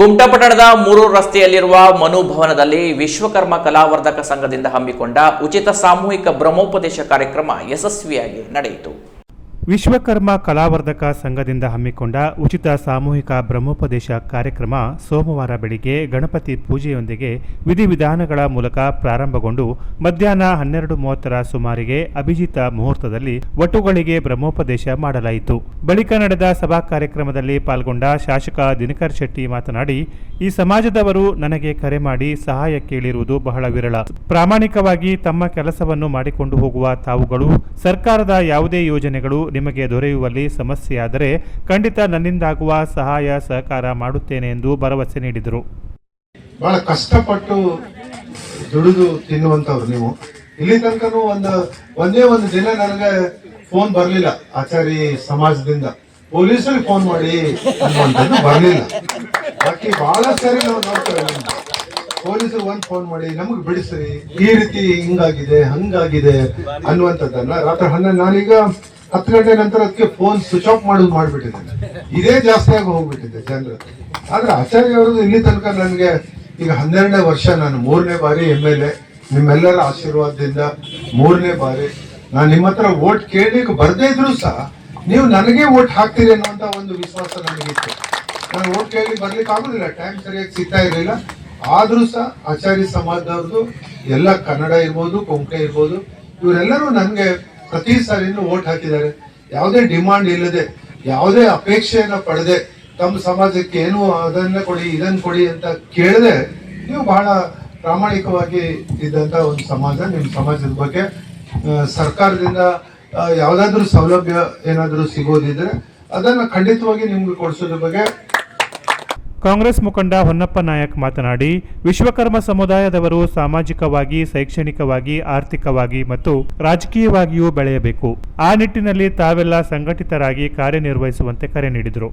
ಕುಮಟಪಟ್ಟಣದ ಮೂರು ರಸ್ತೆಯಲ್ಲಿರುವ ಮನುಭವನದಲ್ಲಿ ವಿಶ್ವಕರ್ಮ ಕಲಾವರ್ಧಕ ಸಂಘದಿಂದ ಹಮ್ಮಿಕೊಂಡ ಉಚಿತ ಸಾಮೂಹಿಕ ಬ್ರಹ್ಮೋಪದೇಶ ಕಾರ್ಯಕ್ರಮ ಯಶಸ್ವಿಯಾಗಿ ನಡೆಯಿತು. ವಿಶ್ವಕರ್ಮ ಕಲಾವರ್ಧಕ ಸಂಘದಿಂದ ಹಮ್ಮಿಕೊಂಡ ಉಚಿತ ಸಾಮೂಹಿಕ ಬ್ರಹ್ಮೋಪದೇಶ ಕಾರ್ಯಕ್ರಮ ಸೋಮವಾರ ಬೆಳಿಗ್ಗೆ ಗಣಪತಿ ಪೂಜೆಯೊಂದಿಗೆ ವಿಧಿವಿಧಾನಗಳ ಮೂಲಕ ಪ್ರಾರಂಭಗೊಂಡು ಮಧ್ಯಾಹ್ನ ಹನ್ನೆರಡು ಮೂವತ್ತರ ಸುಮಾರಿಗೆ ಅಭಿಜಿತ ಮುಹೂರ್ತದಲ್ಲಿ ವಟುಗಳಿಗೆ ಬ್ರಹ್ಮೋಪದೇಶ ಮಾಡಲಾಯಿತು. ಬಳಿಕ ನಡೆದ ಸಭಾ ಕಾರ್ಯಕ್ರಮದಲ್ಲಿ ಪಾಲ್ಗೊಂಡ ಶಾಸಕ ದಿನಕರ್ ಶೆಟ್ಟಿ ಮಾತನಾಡಿ, ಈ ಸಮಾಜದವರು ನನಗೆ ಕರೆ ಮಾಡಿ ಸಹಾಯ ಕೇಳಿರುವುದು ಬಹಳ ವಿರಳ. ಪ್ರಾಮಾಣಿಕವಾಗಿ ತಮ್ಮ ಕೆಲಸವನ್ನು ಮಾಡಿಕೊಂಡು ಹೋಗುವ ತಾವುಗಳು, ಸರ್ಕಾರದ ಯಾವುದೇ ಯೋಜನೆಗಳು ನಿಮಗೆ ದೊರೆಯುವಲ್ಲಿ ಸಮಸ್ಯೆಯಾದರೆ ಖಂಡಿತ ನನ್ನಿಂದಾಗುವ ಸಹಾಯ ಸಹಕಾರ ಮಾಡುತ್ತೇನೆ ಎಂದು ಭರವಸೆ ನೀಡಿದರು. ಬಹಳ ಕಷ್ಟಪಟ್ಟು ದುಡಿದು ತಿನ್ನುವಂತವ್ರು ನೀವು. ಇಲ್ಲಿ ತನಕ ಒಂದು, ಒಂದೇ ಒಂದು ದಿನ ನನಗೆ ಫೋನ್ ಬರಲಿಲ್ಲ. ಆಚಾರಿ ಸಮಾಜದಿಂದ. ಪೊಲೀಸರಿಗೆ ಫೋನ್ ಮಾಡಿ ಅನ್ನುವಂಥದ್ದು ಬರಲಿಲ್ಲ. ಬಾಕಿ ಬಹಳ ಸರಿ ನಾವು ನೋಡ್ತೇವೆ. ಪೊಲೀಸರು ಒಂದು ಫೋನ್ ಮಾಡಿ, ನಮಗೆ ಬಿಡಿಸ್ರಿ ಈ ರೀತಿ ಹಿಂಗಾಗಿದೆ, ಹಂಗಾಗಿದೆ ಅನ್ನುವಂಥದ್ದನ್ನ ರಾತ್ರಿ ಹನ್ನೊಂದು ನಾನೀಗ ಹತ್ತು ಗಂಟೆ ನಂತರ ಅದಕ್ಕೆ ಫೋನ್ ಸ್ವಿಚ್ ಆಫ್ ಮಾಡೋದು ಮಾಡ್ಬಿಟ್ಟಿದ್ದೇನೆ. ಇದೇ ಜಾಸ್ತಿ ಆಗಿ ಹೋಗ್ಬಿಟ್ಟಿದೆ ಜನರು. ಆದ್ರೆ ಆಚಾರ್ಯ ಅವರದ್ದು ಇಲ್ಲಿ ತನಕ ನನಗೆ ಈಗ ಹನ್ನೆರಡನೇ ವರ್ಷ, ನಾನು ಮೂರನೇ ಬಾರಿ ಎಂ ಎಲ್ ಎ ನಿಮ್ಮೆಲ್ಲರ ಆಶೀರ್ವಾದದಿಂದ ಮೂರನೇ ಬಾರಿ. ನಾನು ನಿಮ್ಮ ಹತ್ರ ಓಟ್ ಕೇಳಲಿಕ್ಕೆ ಬರದೇ ಇದ್ರು ಸಹ ನೀವು ನನಗೆ ಓಟ್ ಹಾಕ್ತೀರಿ ಅನ್ನುವಂತ ಒಂದು ವಿಶ್ವಾಸ ನನಗಿತ್ತು. ನಾನು ಓಟ್ ಕೇಳಿ ಬರ್ಲಿಕ್ಕೆ ಆಗೋದಿಲ್ಲ ಟೈಮ್ ಸರಿಯಾಗಿ ಸಿಗ್ತಾ ಇರಲಿಲ್ಲ. ಆದ್ರೂ ಸಹ ಆಚಾರ್ಯ ಸಮಾಜದವ್ರದ್ದು ಎಲ್ಲ ಕನ್ನಡ ಇರ್ಬೋದು ಕೊಂಕೆ ಇರ್ಬೋದು, ಇವರೆಲ್ಲರೂ ನನಗೆ ಪ್ರತಿ ಸಾರಿನೂ ವೋಟ್ ಹಾಕಿದ್ದಾರೆ. ಯಾವುದೇ ಡಿಮಾಂಡ್ ಇಲ್ಲದೆ, ಯಾವುದೇ ಅಪೇಕ್ಷೆಯನ್ನು ಪಡೆದೆ, ತಮ್ಮ ಸಮಾಜಕ್ಕೆ ಏನು ಅದನ್ನ ಕೊಡಿ, ಇದನ್ನು ಕೊಡಿ ಅಂತ ಕೇಳದೆ ನೀವು ಬಹಳ ಪ್ರಾಮಾಣಿಕವಾಗಿ ಇದ್ದಂತ ಒಂದು ಸಮಾಜ ನಿಮ್ಮ ಸಮಾಜದ ಬಗ್ಗೆ. ಸರ್ಕಾರದಿಂದ ಯಾವುದಾದ್ರೂ ಯಾವ್ದಾದ್ರು ಸೌಲಭ್ಯ ಏನಾದರೂ ಸಿಗೋದಿದ್ರೆ ಅದನ್ನ ಖಂಡಿತವಾಗಿ ನಿಮ್ಗೆ ಕೊಡಿಸೋದ್ರ ಬಗ್ಗೆ ಕಾಂಗ್ರೆಸ್ ಮುಖಂಡ ಹೊನ್ನಪ್ಪ ನಾಯಕ್ ಮಾತನಾಡಿ, ವಿಶ್ವಕರ್ಮ ಸಮುದಾಯದವರು ಸಾಮಾಜಿಕವಾಗಿ, ಶೈಕ್ಷಣಿಕವಾಗಿ, ಆರ್ಥಿಕವಾಗಿ ಮತ್ತು ರಾಜಕೀಯವಾಗಿಯೂ ಬೆಳೆಯಬೇಕು. ಆ ನಿಟ್ಟಿನಲ್ಲಿ ತಾವೆಲ್ಲ ಸಂಘಟಿತರಾಗಿ ಕಾರ್ಯನಿರ್ವಹಿಸುವಂತೆ ಕರೆ ನೀಡಿದರು.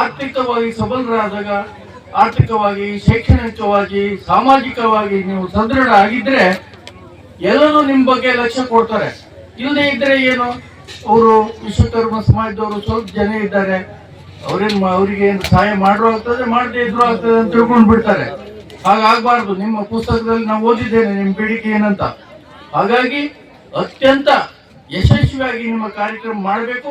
ಆರ್ಥಿಕವಾಗಿ ಸಬಲರಾದಾಗ, ಆರ್ಥಿಕವಾಗಿ, ಶೈಕ್ಷಣಿಕವಾಗಿ, ಸಾಮಾಜಿಕವಾಗಿ ನೀವು ಸದೃಢ ಆಗಿದ್ರೆ ಎಲ್ಲರೂ ನಿಮ್ ಬಗ್ಗೆ ಲಕ್ಷ್ಯ ಕೊಡ್ತಾರೆ. ಇಲ್ಲದೆ ಇದ್ರೆ ಏನು? ಅವರು ವಿಶ್ವಕರ್ಮ ಸಮಾಜದವರು ಸ್ವಲ್ಪ ಜನ ಇದ್ದಾರೆ. ಅವ್ರೇನ್ ಅವರಿಗೆ ಏನು ಸಹಾಯ ಮಾಡ್ರು ಆಗ್ತದೆ ಮಾಡದೇ ಇದ್ರು ಆಗ್ತದೆ ಅಂತ ತಿಳ್ಕೊಂಡು ಬಿಡ್ತಾರೆ. ಹಾಗಾಗಬಾರ್ದು ನಿಮ್ಮ ಪುಸ್ತಕದಲ್ಲಿ ನಾವು ಓದಿದ್ದೇನೆ ನಿಮ್ಮ ಬೇಡಿಕೆ ಏನಂತ. ಹಾಗಾಗಿ ಅತ್ಯಂತ ಯಶಸ್ವಿಯಾಗಿ ನಿಮ್ಮ ಕಾರ್ಯಕ್ರಮ ಮಾಡಬೇಕು.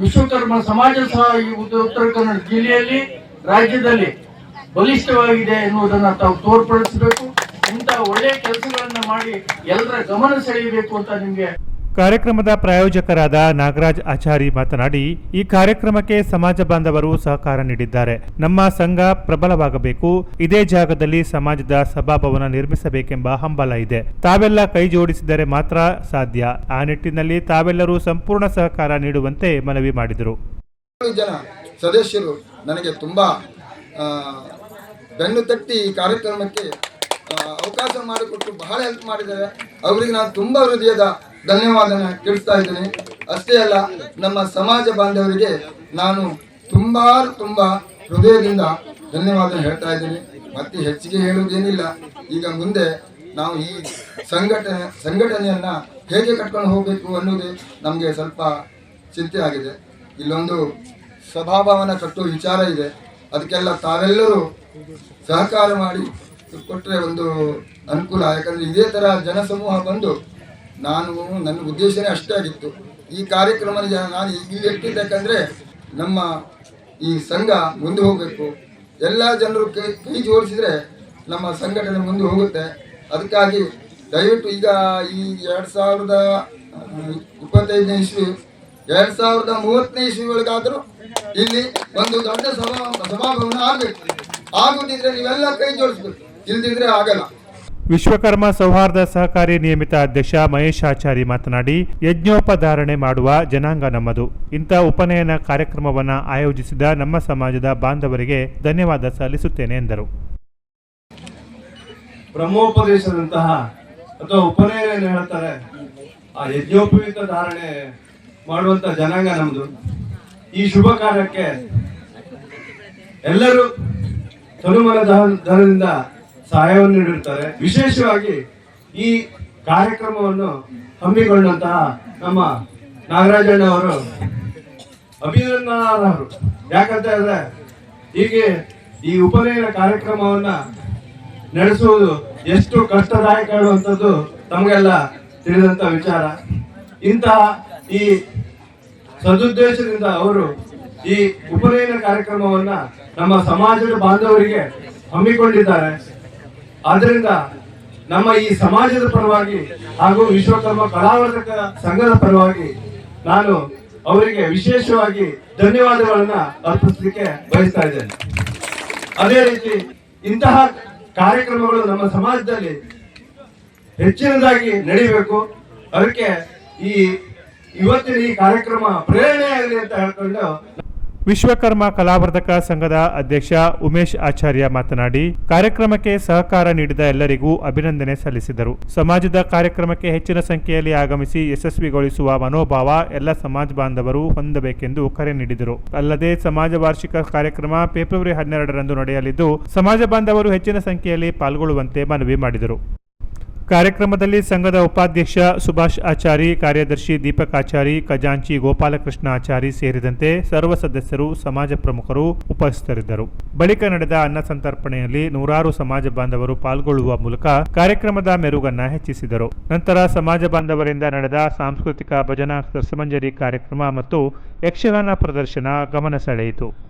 ವಿಶ್ವಕರ್ಮ ಸಮಾಜ ಸಹ ಈ ಉತ್ತ- ಉತ್ತರ ಕನ್ನಡ ಜಿಲ್ಲೆಯಲ್ಲಿ, ರಾಜ್ಯದಲ್ಲಿ ಬಲಿಷ್ಠವಾಗಿದೆ ಎನ್ನುವುದನ್ನ ತಾವು ತೋರ್ಪಡಿಸಬೇಕು. ಇಂತಹ ಒಳ್ಳೆಯ ಕೆಲಸಗಳನ್ನ ಮಾಡಿ ಎಲ್ಲರ ಗಮನ ಸೆಳೆಯಬೇಕು ಅಂತ ನಿಮ್ಗೆ ಕಾರ್ಯಕ್ರಮದ ಪ್ರಾಯೋಜಕರಾದ ನಾಗರಾಜ್ ಆಚಾರಿ ಮಾತನಾಡಿ, ಈ ಕಾರ್ಯಕ್ರಮಕ್ಕೆ ಸಮಾಜ ಬಾಂಧವರು ಸಹಕಾರ ನೀಡಿದ್ದಾರೆ. ನಮ್ಮ ಸಂಘ ಪ್ರಬಲವಾಗಬೇಕು. ಇದೇ ಜಾಗದಲ್ಲಿ ಸಮಾಜದ ಸಭಾಭವನ ನಿರ್ಮಿಸಬೇಕೆಂಬ ಹಂಬಲ ಇದೆ. ತಾವೆಲ್ಲ ಕೈ ಜೋಡಿಸಿದರೆ ಮಾತ್ರ ಸಾಧ್ಯ. ಆ ನಿಟ್ಟಿನಲ್ಲಿ ತಾವೆಲ್ಲರೂ ಸಂಪೂರ್ಣ ಸಹಕಾರ ನೀಡುವಂತೆ ಮನವಿ ಮಾಡಿದರು. ಜನ ಸದಸ್ಯರು ನನಗೆ ತುಂಬಾ ಬೆನ್ನು ಈ ಕಾರ್ಯಕ್ರಮಕ್ಕೆ ಅವಕಾಶ ಮಾಡಿಕೊಟ್ಟು ಬಹಳ ಹೆಲ್ಪ್ ಮಾಡಿದ್ದಾರೆ. ಅವರಿಗೆ ನಾನು ತುಂಬಾ ಹೃದಯದ ಧನ್ಯವಾದನ ತಿಳಿಸ್ತಾ ಇದ್ದೇನೆ. ಅಷ್ಟೇ ಅಲ್ಲ, ನಮ್ಮ ಸಮಾಜ ಬಾಂಧವರಿಗೆ ನಾನು ತುಂಬ ತುಂಬ ಹೃದಯದಿಂದ ಧನ್ಯವಾದ ಹೇಳ್ತಾ ಇದ್ದೀನಿ. ಮತ್ತೆ ಹೆಚ್ಚಿಗೆ ಹೇಳುವುದೇನಿಲ್ಲ. ಈಗ ಮುಂದೆ ನಾವು ಈ ಸಂಘಟನೆ, ಸಂಘಟನೆಯನ್ನ ಹೇಗೆ ಕಟ್ಕೊಂಡು ಹೋಗಬೇಕು ಅನ್ನೋದೇ ನಮಗೆ ಸ್ವಲ್ಪ ಚಿಂತೆ ಆಗಿದೆ. ಇಲ್ಲೊಂದು ಸಭಾಭವನ ಕಟ್ಟುವ ವಿಚಾರ ಇದೆ. ಅದಕ್ಕೆಲ್ಲ ತಾವೆಲ್ಲರೂ ಸಹಕಾರ ಮಾಡಿ ಕೊಟ್ಟರೆ ಒಂದು ಅನುಕೂಲ. ಯಾಕಂದ್ರೆ ಇದೇ ಥರ ಜನಸಮೂಹ ಬಂದು ನಾನು ನನ್ನ ಉದ್ದೇಶನೇ ಅಷ್ಟೇ ಆಗಿತ್ತು. ಈ ಕಾರ್ಯಕ್ರಮ ನಾನು ಇಲ್ಲಿ ಇಟ್ಟಿದ್ದಕ್ಕಂದ್ರೆ ನಮ್ಮ ಈ ಸಂಘ ಮುಂದೆ ಹೋಗಬೇಕು. ಎಲ್ಲ ಜನರು ಕೈ ಕೈ ಜೋಡಿಸಿದ್ರೆ ನಮ್ಮ ಸಂಘಟನೆ ಮುಂದೆ ಹೋಗುತ್ತೆ. ಅದಕ್ಕಾಗಿ ದಯವಿಟ್ಟು ಈಗ ಈ ಎರಡು ಸಾವಿರದ ಇಪ್ಪತ್ತೈದನೇ ಇಸ್ವಿ, ಎರಡು ಸಾವಿರದ ಮೂವತ್ತನೇ ಇಸ್ವಿ ಒಳಗಾದ್ರೂ ಇಲ್ಲಿ ಒಂದು ದೊಡ್ಡ ಸಭಾ, ಸಭಾಭವನ ಆಗ್ಬೇಕು. ಆಗುದಿದ್ರೆ ನೀವೆಲ್ಲ ಕೈ ಜೋಡಿಸ್ಬೇಕು. ಇಲ್ದಿದ್ರೆ ಆಗಲ್ಲ. ವಿಶ್ವಕರ್ಮ ಸೌಹಾರ್ದ ಸಹಕಾರಿ ನಿಯಮಿತ ಅಧ್ಯಕ್ಷ ಮಹೇಶ್ ಆಚಾರಿ ಮಾತನಾಡಿ, ಯಜ್ಞೋಪಧಾರಣೆ ಮಾಡುವ ಜನಾಂಗ ನಮ್ಮದು. ಇಂಥ ಉಪನಯನ ಕಾರ್ಯಕ್ರಮವನ್ನು ಆಯೋಜಿಸಿದ ನಮ್ಮ ಸಮಾಜದ ಬಾಂಧವರಿಗೆ ಧನ್ಯವಾದ ಸಲ್ಲಿಸುತ್ತೇನೆ ಎಂದರು. ಬ್ರಹ್ಮೋಪದೇಶದಂತಹ ಅಥವಾ ಉಪನಯನ ಹೇಳ್ತಾರೆ, ಆ ಯಜ್ಞೋಪಯುಕ್ತ ಧಾರಣೆ ಮಾಡುವಂತ ಜನಾಂಗ ನಮ್ದು. ಈ ಶುಭ ಕಾರ್ಯಕ್ಕೆ ಎಲ್ಲರೂ ತನುಮನ ಧನ- ಧನದಿಂದ ಸಹಾಯವನ್ನು ನೀಡಿರ್ತಾರೆ ವಿಶೇಷವಾಗಿ ಈ ಕಾರ್ಯಕ್ರಮವನ್ನು ಹಮ್ಮಿಕೊಂಡಂತಹ ನಮ್ಮ ನಾಗರಾಜಣ್ಣ ಅವರು ಅಭಿನಂದನಾರ್ಹರು. ಯಾಕಂತ ಹೇಳಿದ್ರೆ ಹೀಗೆ ಈ ಉಪನಯನ ಕಾರ್ಯಕ್ರಮವನ್ನ ನಡೆಸುವುದು ಎಷ್ಟು ಕಷ್ಟದಾಯಕ ಅನ್ನುವಂಥದ್ದು ತಮಗೆಲ್ಲ ತಿಳಿದಂತ ವಿಚಾರ. ಇಂತಹ ಈ ಸದುದ್ದೇಶದಿಂದ ಅವರು ಈ ಉಪನಯನ ಕಾರ್ಯಕ್ರಮವನ್ನ ನಮ್ಮ ಸಮಾಜದ ಬಾಂಧವರಿಗೆ ಹಮ್ಮಿಕೊಂಡಿದ್ದಾರೆ. ಆದ್ರಿಂದ ನಮ್ಮ ಈ ಸಮಾಜದ ಪರವಾಗಿ ಹಾಗೂ ವಿಶ್ವಕರ್ಮ ಕಲಾವರ್ಧಕ ಸಂಘದ ಪರವಾಗಿ ನಾನು ಅವರಿಗೆ ವಿಶೇಷವಾಗಿ ಧನ್ಯವಾದಗಳನ್ನ ಅರ್ಪಿಸಲಿಕ್ಕೆ ಬಯಸ್ತಾ ಇದ್ದೇನೆ. ಅದೇ ರೀತಿ ಇಂತಹ ಕಾರ್ಯಕ್ರಮಗಳು ನಮ್ಮ ಸಮಾಜದಲ್ಲಿ ಹೆಚ್ಚಿನದಾಗಿ ನಡೀಬೇಕು. ಅದಕ್ಕೆ ಈ ಇವತ್ತಿನ ಈ ಕಾರ್ಯಕ್ರಮ ಪ್ರೇರಣೆಯಾಗಲಿ ಅಂತ ಹೇಳ್ಕೊಂಡು ವಿಶ್ವಕರ್ಮ ಕಲಾವರ್ಧಕ ಸಂಘದ ಅಧ್ಯಕ್ಷ ಉಮೇಶ್ ಆಚಾರ್ಯ ಮಾತನಾಡಿ, ಕಾರ್ಯಕ್ರಮಕ್ಕೆ ಸಹಕಾರ ನೀಡಿದ ಎಲ್ಲರಿಗೂ ಅಭಿನಂದನೆ ಸಲ್ಲಿಸಿದರು. ಸಮಾಜದ ಕಾರ್ಯಕ್ರಮಕ್ಕೆ ಹೆಚ್ಚಿನ ಸಂಖ್ಯೆಯಲ್ಲಿ ಆಗಮಿಸಿ ಯಶಸ್ವಿಗೊಳಿಸುವ ಮನೋಭಾವ ಎಲ್ಲ ಸಮಾಜ ಬಾಂಧವರು ಹೊಂದಬೇಕೆಂದು ಕರೆ ನೀಡಿದರು. ಅಲ್ಲದೆ ಸಮಾಜ ವಾರ್ಷಿಕ ಕಾರ್ಯಕ್ರಮ ಫೆಬ್ರವರಿ ಹನ್ನೆರಡರಂದು ನಡೆಯಲಿದ್ದು, ಸಮಾಜ ಬಾಂಧವರು ಹೆಚ್ಚಿನ ಸಂಖ್ಯೆಯಲ್ಲಿ ಪಾಲ್ಗೊಳ್ಳುವಂತೆ ಮನವಿ ಮಾಡಿದರು. ಕಾರ್ಯಕ್ರಮದಲ್ಲಿ ಸಂಘದ ಉಪಾಧ್ಯಕ್ಷ ಸುಭಾಷ್ ಆಚಾರಿ, ಕಾರ್ಯದರ್ಶಿ ದೀಪಕ್ ಆಚಾರಿ, ಖಜಾಂಚಿ ಗೋಪಾಲಕೃಷ್ಣ ಆಚಾರಿ ಸೇರಿದಂತೆ ಸರ್ವ ಸದಸ್ಯರು, ಸಮಾಜ ಪ್ರಮುಖರು ಉಪಸ್ಥಿತರಿದ್ದರು. ಬಳಿಕ ನಡೆದ ಅನ್ನ ಸಂತರ್ಪಣೆಯಲ್ಲಿ ನೂರಾರು ಸಮಾಜ ಬಾಂಧವರು ಪಾಲ್ಗೊಳ್ಳುವ ಮೂಲಕ ಕಾರ್ಯಕ್ರಮದ ಮೆರುಗನ್ನ ಹೆಚ್ಚಿಸಿದರು. ನಂತರ ಸಮಾಜ ಬಾಂಧವರಿಂದ ನಡೆದ ಸಾಂಸ್ಕೃತಿಕ ಭಜನಾ ರಸಮಂಜರಿ ಕಾರ್ಯಕ್ರಮ ಮತ್ತು ಯಕ್ಷಗಾನ ಪ್ರದರ್ಶನ ಗಮನ ಸೆಳೆಯಿತು.